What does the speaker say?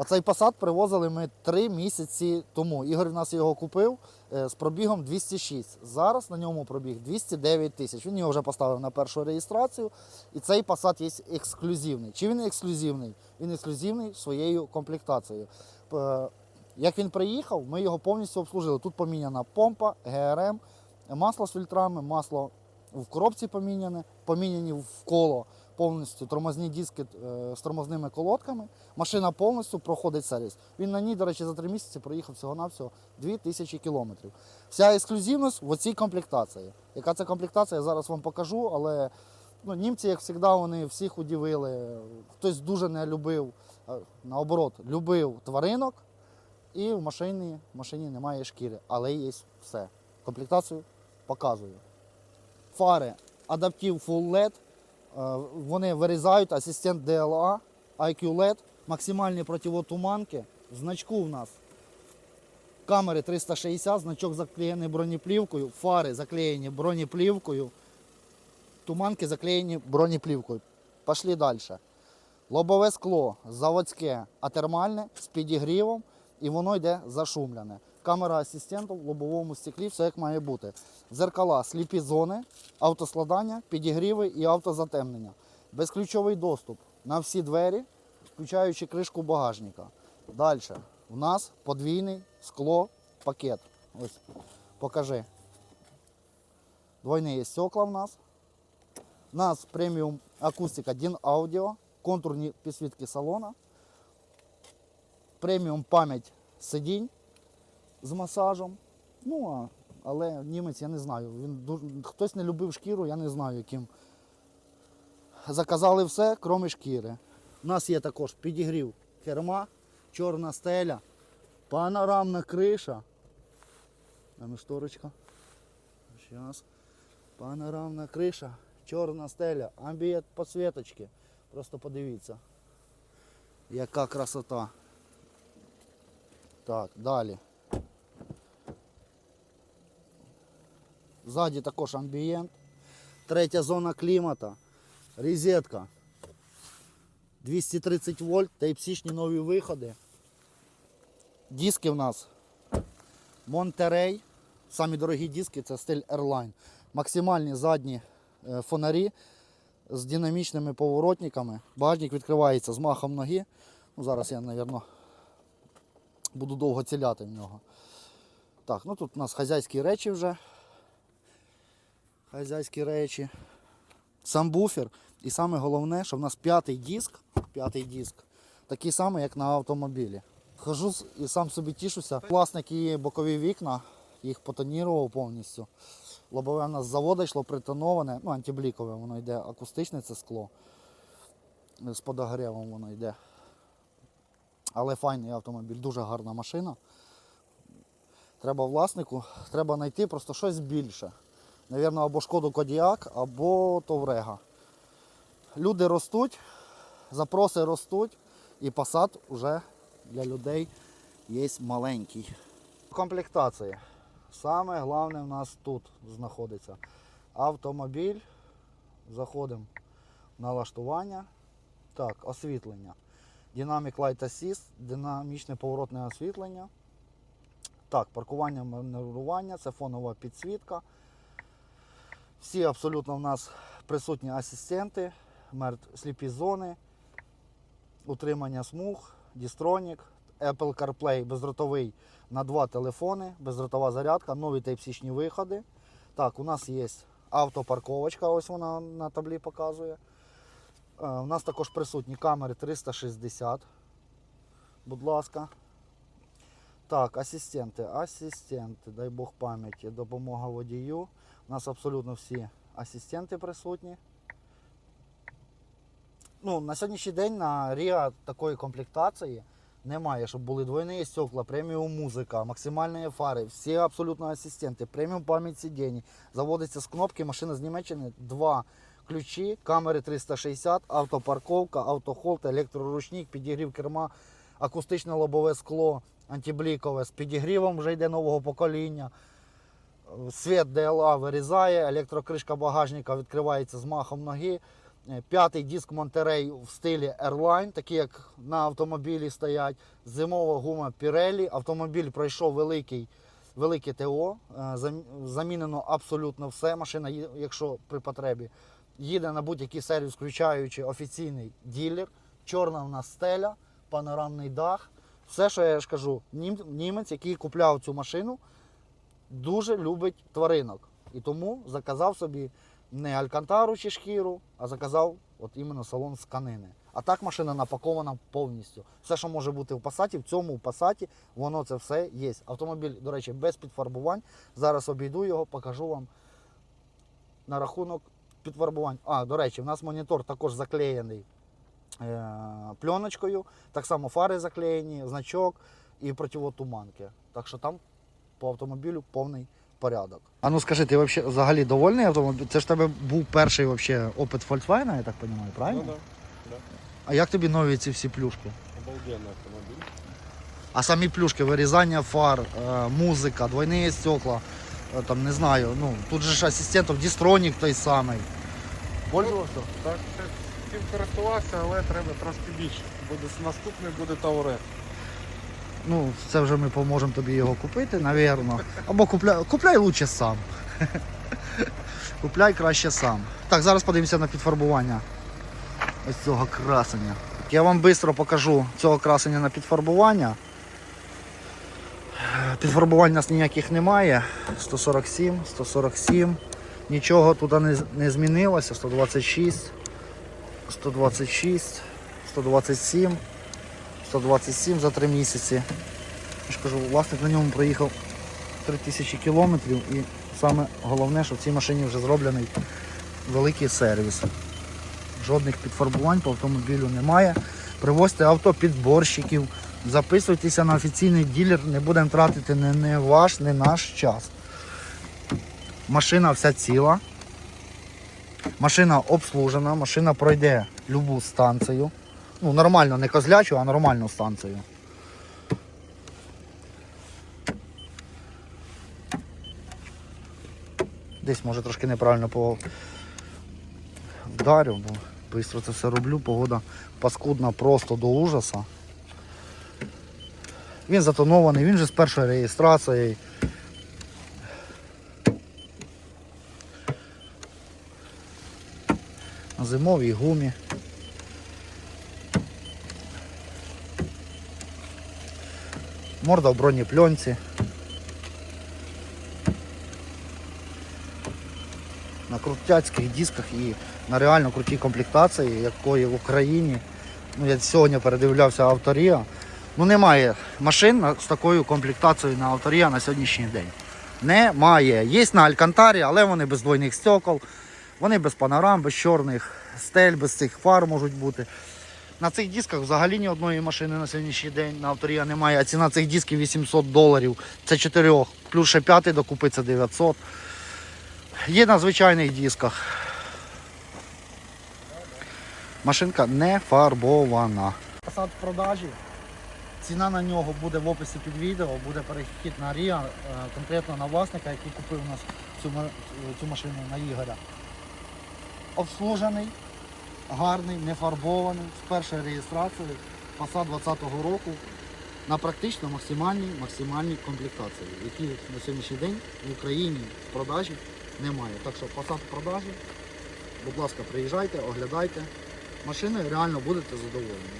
Оцей посад привозили ми три місяці тому. Ігор в нас його купив е, з пробігом 206. Зараз на ньому пробіг 209 тисяч. Він його вже поставив на першу реєстрацію. І цей посад є ексклюзивний. Чи він ексклюзивний? Він ексклюзивний своєю комплектацією. Як він приїхав, ми його повністю обслужили. Тут поміняна помпа, ГРМ, масло з фільтрами, масло в коробці поміняне, поміняні в коло повністю тормозні диски е, з тормозними колодками. Машина повністю проходить сервіс. Він на ній, до речі, за три місяці проїхав всього-навсього 2000 кілометрів. Вся ексклюзивність в оцій комплектації. Яка це комплектація, я зараз вам покажу, але ну, німці, як завжди, вони всіх удивили. Хтось дуже не любив, а, наоборот, любив тваринок, і в машині, в машині немає шкіри, але є все. Комплектацію показую. Фари адаптив Full LED. Е, Вони вирізають асистент DLA, IQ LED, максимальні противотуманки. Значку в нас камери 360, значок заклеєний бронеплівкою, фари заклеєні бронеплівкою, туманки заклеєні бронеплівкою. Пішли далі. Лобове скло заводське, а термальне з підігрівом, і воно йде зашумлене. Камера асистенту в лобовому стеклі, все як має бути. Зеркала, сліпі зони, автоскладання, підігріви і автозатемнення. Безключовий доступ на всі двері, включаючи кришку багажника. Далі. У нас подвійний скло пакет. Ось, покажи. Двойні є стекла в нас. У нас преміум акустика DIN Audio, контурні підсвітки салона, преміум пам'ять сидінь з масажем. Ну, а, але німець я не знаю. Він дуже, хтось не любив шкіру, я не знаю яким. Заказали все, крім шкіри. У нас є також підігрів керма, чорна стеля, панорамна криша. Там шторочка. Зараз. Панорамна криша, чорна стеля, амбієнт підсвіточки. Просто подивіться. Яка красота. Так, далі. Ззаді також амбієнт. Третя зона клімата. Розетка. 230 вольт, Type-C нові виходи. Диски в нас Monterey. Самі дорогі диски це стиль Airline. Максимальні задні е, фонарі з динамічними поворотниками. Багажник відкривається з махом ноги. Ну, зараз я, мабуть, буду довго ціляти в нього. Так, ну тут у нас хазяйські речі вже. Хазяйські речі. Сам буфер. І саме головне, що в нас п'ятий диск, п'ятий диск, такий самий, як на автомобілі. Хожу і сам собі тішуся. Власник її бокові вікна, їх потонірував повністю. Лобове у нас з заводу йшло притоноване, ну антиблікове, воно йде акустичне це скло. З подогревом воно йде. Але файний автомобіль, дуже гарна машина. Треба власнику, треба знайти просто щось більше. Навірно, або шкоду Кодіак, або Товрега. Люди ростуть, запроси ростуть, і посад вже для людей є маленький. Комплектації. Саме головне в нас тут знаходиться. Автомобіль. Заходимо в налаштування. Так, освітлення. Dynamic Light Assist, динамічне поворотне освітлення. Так, паркування маневрування, це фонова підсвітка. Всі абсолютно в нас присутні асистенти, сліпі зони, утримання смуг, дістронік, Apple CarPlay бездротовий на два телефони, бездротова зарядка, нові Type-C виходи. Так, у нас є автопарковочка, ось вона на таблі показує. Е, У нас також присутні камери 360. Будь ласка. Так, асистенти, асистенти, дай Бог пам'яті, допомога водію. У нас абсолютно всі асистенти присутні. Ну, на сьогоднішній день на Ріа такої комплектації немає, щоб були двойні стекла, преміум музика, максимальні фари, всі абсолютно асистенти, преміум пам'ять сидінь. Заводиться з кнопки, машина з Німеччини, два ключі, камери 360, автопарковка, автохолд, електроручник, підігрів керма, акустичне лобове скло, антиблікове з підігрівом вже йде нового покоління. Світ DLA вирізає, електрокришка багажника відкривається з махом ноги. Е, П'ятий диск Монтерей в стилі Airline, такі як на автомобілі стоять. Зимова гума Pirelli. Автомобіль пройшов великий, велике ТО. е, Замінено абсолютно все. Машина, якщо при потребі, їде на будь-який сервіс, включаючи офіційний ділер. Чорна в нас стеля, панорамний дах. Все, що я ж кажу, німець, який купляв цю машину, дуже любить тваринок. І тому заказав собі не алькантару чи шкіру, а заказав от іменно салон з канини. А так машина напакована повністю. Все, що може бути в пасаті, в цьому пасаті, воно це все є. Автомобіль, до речі, без підфарбувань. Зараз обійду його, покажу вам на рахунок підфарбувань. А, до речі, в нас монітор також заклеєний е- пленочкою. Так само фари заклеєні, значок і противотуманки. Так що там по автомобілю повний порядок. А ну скажи, ти вообще взагалі довольний автомобілем? Це ж в тебе був перший вообще опит Volkswagen, я так розумію, правильно? Ну да, А як тобі нові ці всі плюшки? обалденный автомобиль. А самі плюшки, вирізання фар, е, музика, двойні стекла, е, там не знаю, ну тут же ж асистентів дістронік той самий. Пользувався? Так, цим користувався, але треба трошки більше. Буде наступний буде Тауре. Ну, це вже ми поможемо тобі його купити, навірно. Або купляй, купляй лучше сам. Купляй краще сам. Так, зараз подивимося на підфарбування ось цього красення. Я вам швидко покажу цього красення на підфарбування. Підфарбувань у нас ніяких немає. 147, 147. Нічого туди не, не змінилося. 126, 126, 127. 127 за 3 місяці. Я ж кажу, власник на ньому проїхав 3000 кілометрів і саме головне, що в цій машині вже зроблений великий сервіс. Жодних підфарбувань по автомобілю немає. Привозьте авто підборщиків, записуйтеся на офіційний ділер, не будемо тратити не, не ваш, не наш час. Машина вся ціла. Машина обслужена, машина пройде любу станцію. Ну, нормально, не козлячу, а нормальну станцію. Десь може трошки неправильно по вдарю, бо швидко це все роблю. Погода паскудна просто до ужаса. Він затонований, він же з першою реєстрацією. Зимовій гумі. Морда в бронепленці. На крутяцьких дисках і на реально крутій комплектації, якої в Україні. Ну, я сьогодні передивлявся авторія. Ну немає машин з такою комплектацією на авторія на сьогоднішній день. Немає. Є на Алькантарі, але вони без двойних стекол, вони без панорам, без чорних стель, без цих фар можуть бути. На цих дисках взагалі ні одної машини на сьогоднішній день на авторія немає, а ціна цих дисків 800 доларів. Це 4, плюс ще п'ятий докупиться 900. Є на звичайних дисках. Машинка не фарбована. Посад в продажі. Ціна на нього буде в описі під відео, буде перехід на Ріа, е, конкретно на власника, який купив у нас цю, цю машину на Ігоря. Обслужений, гарний, не фарбований, з першої реєстрації, Passat 20-го року на практично максимальній, максимальній комплектації, які на сьогоднішній день в Україні в продажі немає. Так що Passat в продажі, будь ласка, приїжджайте, оглядайте. Машиною реально будете задоволені.